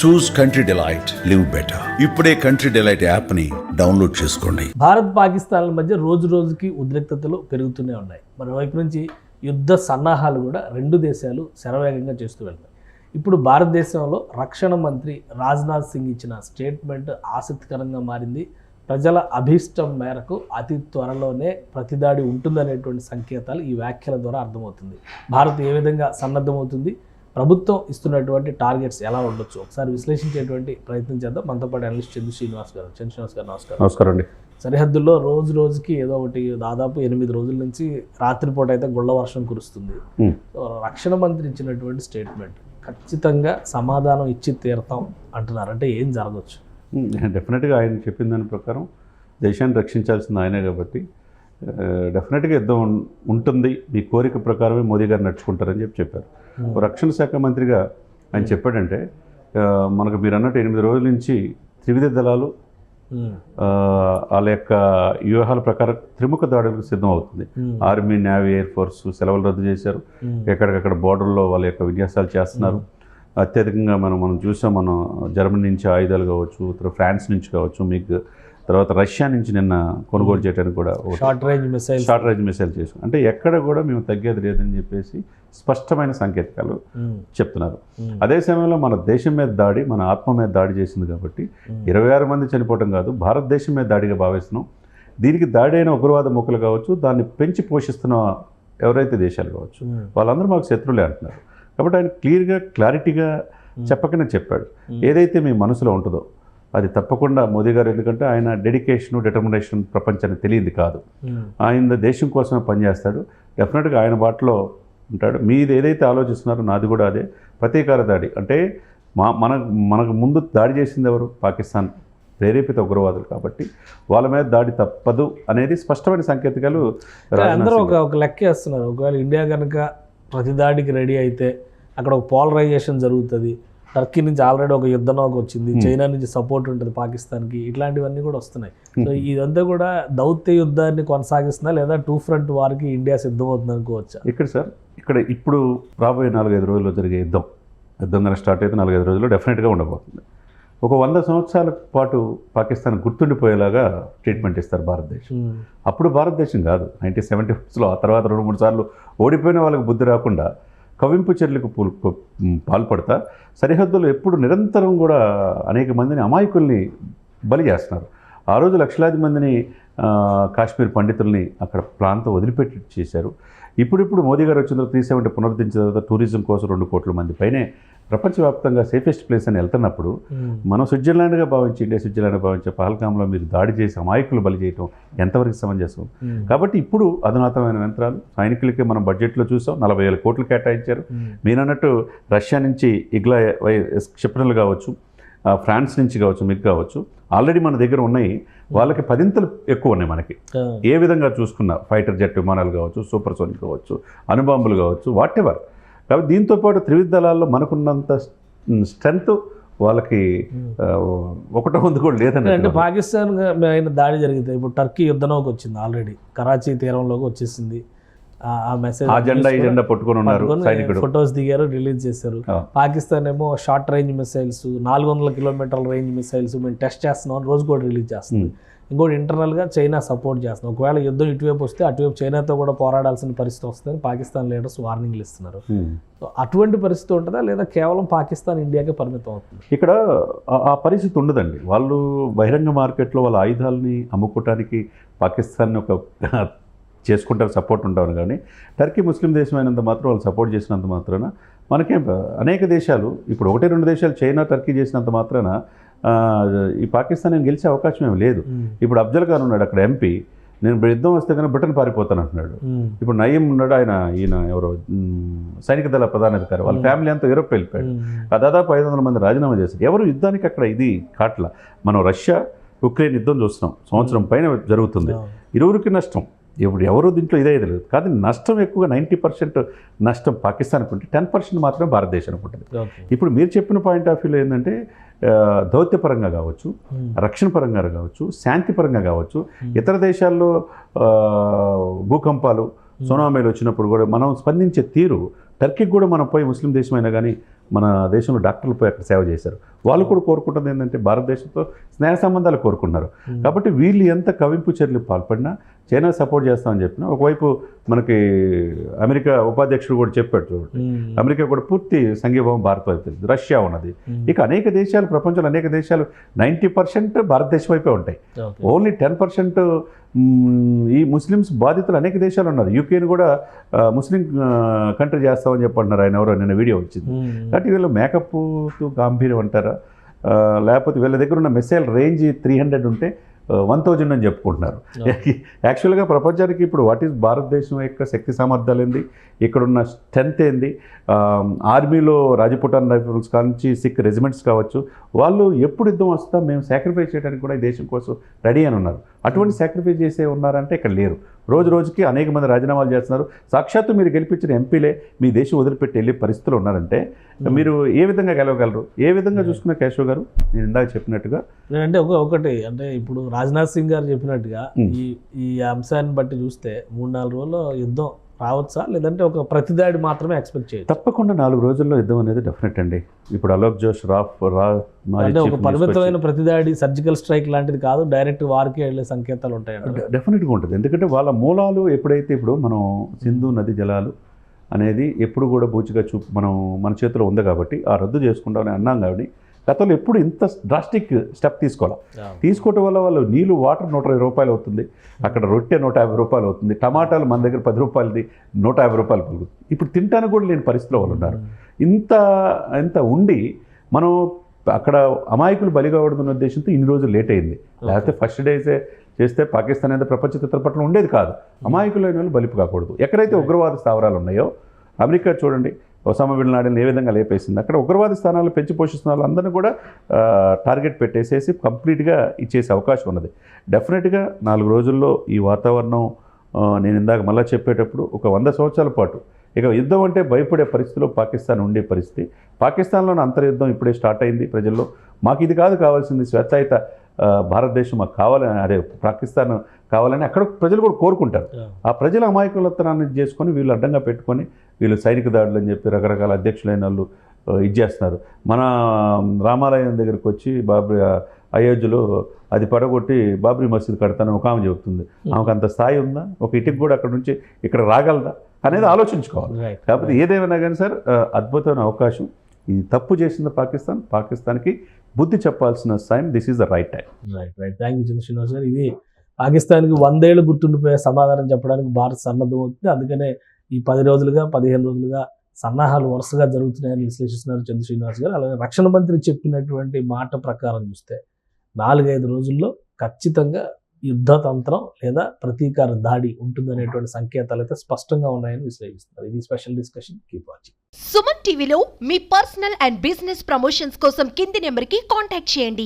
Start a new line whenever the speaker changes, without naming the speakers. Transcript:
Choose Country Delight live better ఇప్పుడే country Delight యాప్ని download చేసుకోండి.
భారత్ పాకిస్తాన్ల మధ్య రోజు రోజుకి ఉద్రిక్తతలు పెరుగుతూనే ఉన్నాయి. మరోవైపు నుంచి యుద్ధ సన్నాహాలు కూడా రెండు దేశాలు శరవేగంగా చేస్తూ వెళ్తాయి ఇప్పుడు భారతదేశంలో రక్షణ మంత్రి రాజ్నాథ్ సింగ్ ఇచ్చిన స్టేట్మెంట్ ఆసక్తికరంగా మారింది. ప్రజల అభీష్టం మేరకు అతి త్వరలోనే ప్రతిదాడి ఉంటుందనేటువంటి సంకేతాలు ఈ వ్యాఖ్యల ద్వారా అర్థమవుతుంది. భారత్ ఏ విధంగా సన్నద్ధమవుతుంది? ప్రభుత్వం ఇస్తున్నటువంటి టార్గెట్స్ ఎలా ఉండొచ్చు? ఒకసారి విశ్లేషించేటువంటి ప్రయత్నం చేద్దాం. మనతో పాటు అనలిస్ట్ చందు శ్రీనివాస్ గారు. చంద్ర శ్రీనివాస్ గారు నమస్కారం.
నమస్కారం అండి.
సరిహద్దుల్లో రోజు రోజుకి ఏదో ఒకటి దాదాపు ఎనిమిది రోజుల నుంచి రాత్రిపూట అయితే గుళ్ళ వర్షం కురుస్తుంది. రక్షణ మంత్రి ఇచ్చినటువంటి స్టేట్మెంట్. ఖచ్చితంగా సమాధానం ఇచ్చి తీరతాం అంటున్నారు. అంటే ఏం జరగవచ్చు
డెఫినెట్గా ఆయన చెప్పిన దాని ప్రకారం దేశాన్ని రక్షించాల్సింది ఆయనే కాబట్టి డెఫినెట్గా యుద్ధం ఉంటుంది. మీ కోరిక ప్రకారమే మోదీ గారు నడుచుకుంటారని చెప్పి చెప్పారు. రక్షణ శాఖ మంత్రిగా ఆయన చెప్పాడంటే మనకు మీరు అన్నట్టు ఎనిమిది రోజుల నుంచి త్రివిధ దళాలు వాళ్ళ యొక్క వ్యూహాల ప్రకారం త్రిముఖ దాడులకు సిద్ధం అవుతుంది ఆర్మీ నేవీ ఎయిర్ ఫోర్స్ సెలవులు రద్దు చేశారు. ఎక్కడికక్కడ బోర్డర్లో వాళ్ళ యొక్క విన్యాసాలు చేస్తున్నారు. అత్యధికంగా మనం మనం చూసాం మనం జర్మనీ నుంచి ఆయుధాలు కావచ్చు తర్వాత ఫ్రాన్స్ నుంచి కావచ్చు మీకు తర్వాత రష్యా నుంచి నిన్న కొనుగోలు చేయడానికి కూడా
short range missile
short range missile చేసాం అంటే ఎక్కడ కూడా మేము తగ్గేది లేదని చెప్పేసి స్పష్టమైన సంకేతాలు చెప్తున్నారు. అదే సమయంలో మన దేశం మీద దాడి మన ఆత్మ మీద దాడి చేసింది కాబట్టి ఇరవై ఆరు మంది చనిపోవటం కాదు భారతదేశం మీద దాడిగా భావిస్తున్నాం. దీనికి దాడి అయిన ఉగ్రవాద ముక్కలు కావచ్చు దాన్ని పెంచి పోషిస్తున్న ఎవరైతే దేశాలు కావచ్చు వాళ్ళందరూ మాకు శత్రువులే అంటున్నారు. కాబట్టి ఆయన క్లియర్గా క్లారిటీగా చెప్పకనే చెప్పాడు. ఏదైతే మీ మనసులో ఉంటుందో అది తప్పకుండా మోదీ గారు ఎందుకంటే ఆయన డెడికేషన్ డిటర్మినేషన్ ప్రపంచానికి తెలియంది కాదు. ఆయన దేశం కోసమే పనిచేస్తాడు. డెఫినెట్గా ఆయన బాటలో ఉంటాడు. మీది ఏదైతే ఆలోచిస్తున్నారో నాది కూడా అదే. ప్రతీకార దాడి. అంటే మా మన మనకు ముందు దాడి చేసింది ఎవరు? పాకిస్తాన్ ప్రేరేపిత ఉగ్రవాదులు కాబట్టి వాళ్ళ మీద దాడి తప్పదు అనేది స్పష్టమైన రాజ్నాథ్
అందరూ ఒక ఒక లెక్క వేస్తున్నారు. ఒకవేళ ఇండియా కనుక ప్రతి దాడికి రెడీ అయితే అక్కడ ఒక పోలరైజేషన్ జరుగుతుంది. టర్కీ నుంచి ఆల్రెడీ ఒక యుద్ధ నౌక వచ్చింది చైనా నుంచి సపోర్ట్ ఉంటుంది పాకిస్తాన్కి. ఇట్లాంటివన్నీ కూడా వస్తున్నాయి. సో ఇదంతా కూడా దౌత్య యుద్ధాన్ని కొనసాగిస్తున్నా లేదా టూ ఫ్రంట్ వారికి ఇండియా సిద్ధమవుతుంది అనుకోవచ్చా?
ఇక్కడ సార్ ఇక్కడ ఇప్పుడు రాబోయే నాలుగైదు రోజుల్లో జరిగే యుద్ధం యుద్ధం కనుక స్టార్ట్ అయితే నాలుగైదు రోజుల్లో డెఫినెట్గా ఉండబోతుంది. ఒక వంద సంవత్సరాల పాటు పాకిస్తాన్ గుర్తుండిపోయేలాగా ట్రీట్మెంట్ ఇస్తారు భారతదేశం.
ఉమ్,
అప్పుడు భారతదేశం కాదు నైన్టీన్ సెవెంటీ ఫిక్స్లో ఆ తర్వాత రెండు మూడు సార్లు ఓడిపోయిన వాళ్ళకి బుద్ధి రాకుండా కవింపు చర్యలకు పూల్- పాల్పడతా సరిహద్దులు ఎప్పుడు నిరంతరం కూడా అనేక మందిని అమాయకుల్ని బలి చేస్తున్నారు. ఆ రోజు లక్షలాది మందిని కాశ్మీర్ పండితుల్ని అక్కడ ప్రాంతం వదిలిపెట్టి చేశారు. ఇప్పుడిప్పుడు మోదీ గారు వచ్చిన తర్వాత త్రీ సెవెంటీ పునరుద్ధరించిన తర్వాత టూరిజం కోసం రెండు కోట్ల మంది పైనే ప్రపంచవ్యాప్తంగా సేఫెస్ట్ ప్లేస్ అని వెళ్తున్నప్పుడు మనం స్విట్జర్లాండ్గా భావించి ఇండియా స్విట్జర్లాండ్గా భావించే పహల్గామ్లో మీరు దాడి చేసి అమాయకులు బలి చేయటం ఎంతవరకు సమంజసం? కాబట్టి ఇప్పుడు అధునాతనమైన యంత్రాలు సైనికులకి మనం బడ్జెట్లో చూసాం నలభై వేల కోట్లు కేటాయించారు. మీరన్నట్టు రష్యా నుంచి ఇగ్లా క్షిపణులు కావచ్చు ఫ్రాన్స్ నుంచి కావచ్చు మీకు కావచ్చు ఆల్రెడీ మన దగ్గర ఉన్నాయి. వాళ్ళకి పదింతలు ఎక్కువ ఉన్నాయి మనకి. ఏ విధంగా చూసుకున్నా ఫైటర్ జెట్ విమానాలు కావచ్చు సూపర్ సోనిక్ కావచ్చు అణుబాంబులు కావచ్చు వాట్ ఎవర్ కాబట్టి దీంతో పాటు త్రివిధ దళాల్లో మనకున్నంత స్ట్రెంగ్త్ వాళ్ళకి ఒకటో ముందు కూడా
అంటే
లేదని
పాకిస్తాన్ దాడి జరిగితే ఇప్పుడు టర్కీ యుద్ధ నౌక వచ్చింది ఆల్రెడీ. కరాచీ తీరంలోకి వచ్చేసింది. ఆ- మెసేజ్
ఆ జెండా ఈ జెండా పట్టుకొని ఉన్నారు సైనికుడు.
ఫొటోస్ దిగారు రిలీజ్ చేశారు. పాకిస్తాన్ ఏమో షార్ట్ రేంజ్ మిసైల్స్ నాలుగు వందల కిలోమీటర్ల రేంజ్ మిసైల్స్ మేము టెస్ట్ చేస్తున్నాం రోజు కూడా రిలీజ్ చేస్తుంది. ఇంకోటి internal గా చైనా సపోర్ట్ చేస్తున్నాం. ఒకవేళ యుద్ధం ఇటువైపు వస్తే అటువైపు చైనాతో కూడా పోరాడాల్సిన పరిస్థితి వస్తుందని పాకిస్తాన్ లీడర్స్ వార్నింగ్లు ఇస్తున్నారు. అటువంటి పరిస్థితి ఉంటుందా లేదా కేవలం పాకిస్తాన్ ఇండియాకే పరిమితం అవుతుంది?
ఇక్కడ ఆ పరిస్థితి ఉండదండి. వాళ్ళు బహిరంగ మార్కెట్లో వాళ్ళ ఆయుధాలని అమ్ముకోవటానికి పాకిస్తాన్ ఒక చేసుకుంటారు సపోర్ట్ ఉంటారు కానీ టర్కీ ముస్లిం దేశం అయినంత మాత్రం వాళ్ళు సపోర్ట్ చేసినంత మాత్రాన మనకేం అనేక దేశాలు ఇప్పుడు ఒకటి రెండు దేశాలు చైనా టర్కీ చేసినంత మాత్రాన ఈ పాకిస్తాన్ ఏం గెలిచే అవకాశం ఏం లేదు. ఇప్పుడు అఫ్జల్ ఖాన్ ఉన్నాడు అక్కడ ఎంపీ నేను ఇప్పుడు యుద్ధం వస్తే కనుక బ్రిటన్ పారిపోతాను అంటున్నాడు. ఇప్పుడు నయీం ఉన్నాడు ఆయన ఈయన ఎవరో సైనిక దళ ప్రధానాధికారి వాళ్ళ ఫ్యామిలీ అంతా యూరోప్ వెళ్ళిపోయాడు. దాదాపు ఐదు వందల మంది రాజీనామా చేశారు. ఎవరు యుద్ధానికి అక్కడ ఇది కాట్ల? మనం రష్యా ఉక్రెయిన్ యుద్ధం చూస్తున్నాం. సంవత్సరం పైన జరుగుతుంది. ఇరువురికి నష్టం. ఇప్పుడు ఎవరు దీంట్లో ఇదే లేదు. కానీ నష్టం ఎక్కువగా నైంటీ పర్సెంట్ నష్టం పాకిస్తాన్కి ఉంటే టెన్ పర్సెంట్ మాత్రమే భారతదేశానికి ఉంటుంది ఇప్పుడు మీరు చెప్పిన పాయింట్ ఆఫ్ వ్యూలో ఏంటంటే దౌత్యపరంగా కావచ్చు రక్షణ పరంగా కావచ్చు శాంతి పరంగా కావచ్చు ఇతర దేశాల్లో భూకంపాలు సునామీలు వచ్చినప్పుడు కూడా మనం స్పందించే తీరు టర్కీకి కూడా మనం పోయి ముస్లిం దేశమైనా కానీ మన దేశంలో డాక్టర్లు పోయి అక్కడ సేవ చేశారు. వాళ్ళు కూడా కోరుకుంటుంది ఏంటంటే భారతదేశంతో స్నేహ సంబంధాలు కోరుకున్నారు. కాబట్టి వీళ్ళు ఎంత కవింపు చర్యలు పాల్పడినా చైనా సపోర్ట్ చేస్తామని చెప్పినా ఒకవైపు మనకి అమెరికా ఉపాధ్యక్షుడు కూడా చెప్పాడు చూడండి. అమెరికా కూడా పూర్తి సంఘీభావం భారత్ వైపు. రష్యా ఉన్నది. ఇక అనేక దేశాలు ప్రపంచంలో అనేక దేశాలు నైంటీ పర్సెంట్ భారతదేశం వైపే ఉంటాయి. ఓన్లీ టెన్ పర్సెంట్ ఈ ముస్లిమ్స్ బాధితులు అనేక దేశాలు ఉన్నారు. యూకేని కూడా ముస్లిం కంట్రీ చేస్తామని చెప్పంటున్నారు ఆయన ఎవరో నిన్న వీడియో వచ్చింది. కాబట్టి వీళ్ళు మేకప్ గాంభీర్యం అంటారా? లేకపోతే వీళ్ళ దగ్గర ఉన్న మిసైల్ రేంజ్ త్రీ హండ్రెడ్ ఉంటే వన్ థౌజండ్ అని చెప్పుకుంటున్నారు. యాక్చువల్గా ప్రపంచానికి ఇప్పుడు వాట్ ఈస్ భారతదేశం యొక్క శక్తి సామర్థ్యాలు ఏంది? ఇక్కడున్న స్ట్రెంత్ ఏంది? ఆర్మీలో రాజపుటాన్ రైఫిల్స్ కానించి సిక్ రెజిమెంట్స్ కావచ్చు వాళ్ళు ఎప్పుడు యుద్ధం వస్తా మేము సాక్రిఫైస్ చేయడానికి కూడా ఈ దేశం కోసం రెడీ అని ఉన్నారు. అటువంటి సాక్రిఫైస్ చేసే ఉన్నారంటే ఇక్కడ లేరు. రోజు రోజుకి అనేక మంది రాజీనామాలు చేస్తున్నారు. సాక్షాత్తు మీరు గెలిపించిన ఎంపీలే మీ దేశం వదిలిపెట్టి వెళ్ళే పరిస్థితులు ఉన్నారంటే మీరు ఏ విధంగా గెలవగలరు? ఏ విధంగా చూసుకున్న కేశవ్ గారు? నేను ఇందాక చెప్పినట్టుగా
అంటే ఒక ఒకటి అంటే ఇప్పుడు రాజ్నాథ్ సింగ్ గారు చెప్పినట్టుగా. ఈ ఈ అంశాన్ని బట్టి చూస్తే మూడు నాలుగు రోజుల్లో యుద్ధం రావచ్చా? లేదంటే ఒక ప్రతిదాడి మాత్రమే ఎక్స్పెక్ట్ చేయొచ్చు?
తప్పకుండా నాలుగు రోజుల్లో యుద్ధం అనేది డెఫినెట్ అండి. ఇప్పుడు అలోక్ జోష్ రాఫ్ రా
అంటే ఒక పరిమితమైన ప్రతిదాడి సర్జికల్ స్ట్రైక్ లాంటిది కాదు డైరెక్ట్ వారికి వెళ్ళే సంకేతాలు ఉంటాయంట
డె- డెఫినెట్గా ఉంటుంది. ఎందుకంటే వాళ్ళ మూలాలు ఎప్పుడైతే ఇప్పుడు మనం సింధు నది జలాలు అనేది ఎప్పుడు కూడా బూచిగా చూ మనం మన చేతిలో ఉంది కాబట్టి ఆ రద్దు చేసుకుంటామని అన్నాం కాబట్టి గతంలో ఎప్పుడు ఇంత డ్రాస్టిక్ స్టెప్ తీసుకోవాలి? తీసుకోవటం వల్ల వాళ్ళు నీళ్ళు వాటర్ నూట ఇరవై రూపాయలు అవుతుంది. అక్కడ రొట్టె నూట యాభై రూపాయలు అవుతుంది. టమాటాలు మన దగ్గర పది రూపాయలది నూట యాభై రూపాయలు పలుకుతుంది ఇప్పుడు తినడానికి కూడా లేని పరిస్థితిలో వాళ్ళు ఉన్నారు. ఇంత ఇంత ఉండి మనం అక్కడ అమాయకులు బలి కావడం ఉద్దేశంతో ఇన్ని రోజులు లేట్ అయింది. లేకపోతే ఫస్ట్ డేసే చేస్తే పాకిస్తాన్ అనేది ప్రపంచ చిత్రపటంలో ఉండేది కాదు. అమాయకులైన వాళ్ళు బలిపు కాకూడదు. ఎక్కడైతే ఉగ్రవాద స్థావరాలు ఉన్నాయో అమెరికా చూడండి. ఒసామా బిన్ లాడెన్ ఏ విధంగా లేపేసింది? అక్కడ ఉగ్రవాద స్థానాలు పెంచి పోషిస్తున్న వాళ్ళందరినీ కూడా టార్గెట్ పెట్టేసేసి కంప్లీట్గా ఇచ్చేసే అవకాశం ఉన్నది. డెఫినెట్గా నాలుగు రోజుల్లో ఈ వాతావరణం నేను ఇందాక మళ్ళీ చెప్పేటప్పుడు ఒక వంద సంవత్సరాల పాటు ఇక యుద్ధం అంటే భయపడే పరిస్థితిలో పాకిస్తాన్ ఉండే పరిస్థితి. పాకిస్తాన్లోని అంతర్యుద్ధం ఇప్పుడే స్టార్ట్ అయింది ప్రజల్లో. మాకు ఇది కాదు కావాల్సింది స్వేచ్ఛాయుత భారతదేశం మాకు కావాలని అదే పాకిస్తాన్ కావాలని అక్కడ ప్రజలు కూడా కోరుకుంటారు. ఆ. ప్రజల అమాయకులతనాన్ని చేసుకొని వీళ్ళు అడ్డంగా పెట్టుకొని వీళ్ళు సైనిక దాడులు అని చెప్పి రకరకాల అధ్యక్షులైన వాళ్ళు ఆ, ఇది చేస్తున్నారు. మన రామాలయం దగ్గరికి వచ్చి బాబ్రీ అయోధ్యలో అది పడగొట్టి బాబ్రీ మసీద్ కడతానని ఒక ఆమె చెబుతుంది. ఆమెకు అంత స్థాయి ఉందా? ఒక ఇటుకు కూడా అక్కడ నుంచి ఇక్కడ రాగలదా? అనేది ఆలోచించుకోవాలి.
రైట్
కాకపోతే ఏదేమైనా కానీ సార్ అద్భుతమైన అవకాశం. ఇది తప్పు చేసింది పాకిస్తాన్ పాకిస్తాన్కి బుద్ధి చెప్పాల్సిన time this is the right time.
Right right thank you Chandrasrinivas గారు. ఇది పాకిస్తాన్కి వందేళ్ళు గుర్తుండిపోయే సమాధానం చెప్పడానికి భారత్ సన్నద్ధం అవుతుంది. అందుకనే ఈ పది రోజులుగా పదిహేను రోజులుగా సన్నాహాలు వరుసగా జరుగుతున్నాయని విశ్లేషిస్తున్నారు చంద్ర శ్రీనివాస్ గారు. అలాగే రక్షణ మంత్రి చెప్పినటువంటి మాట ప్రకారం చూస్తే నాలుగైదు రోజుల్లో ఖచ్చితంగా యుద్ధ తంత్రం లేదా ప్రతీకార దాడి ఉంటుందనేటువంటి సంకేతాలు అయితే స్పష్టంగా ఉన్నాయని విశ్లేషిస్తున్నారు. ఇది special discussion keep watching
Suman టీవీలో మీ పర్సనల్ అండ్ బిజినెస్ ప్రమోషన్స్ కోసం కింది నెంబర్కి కాంటాక్ట్ చేయండి.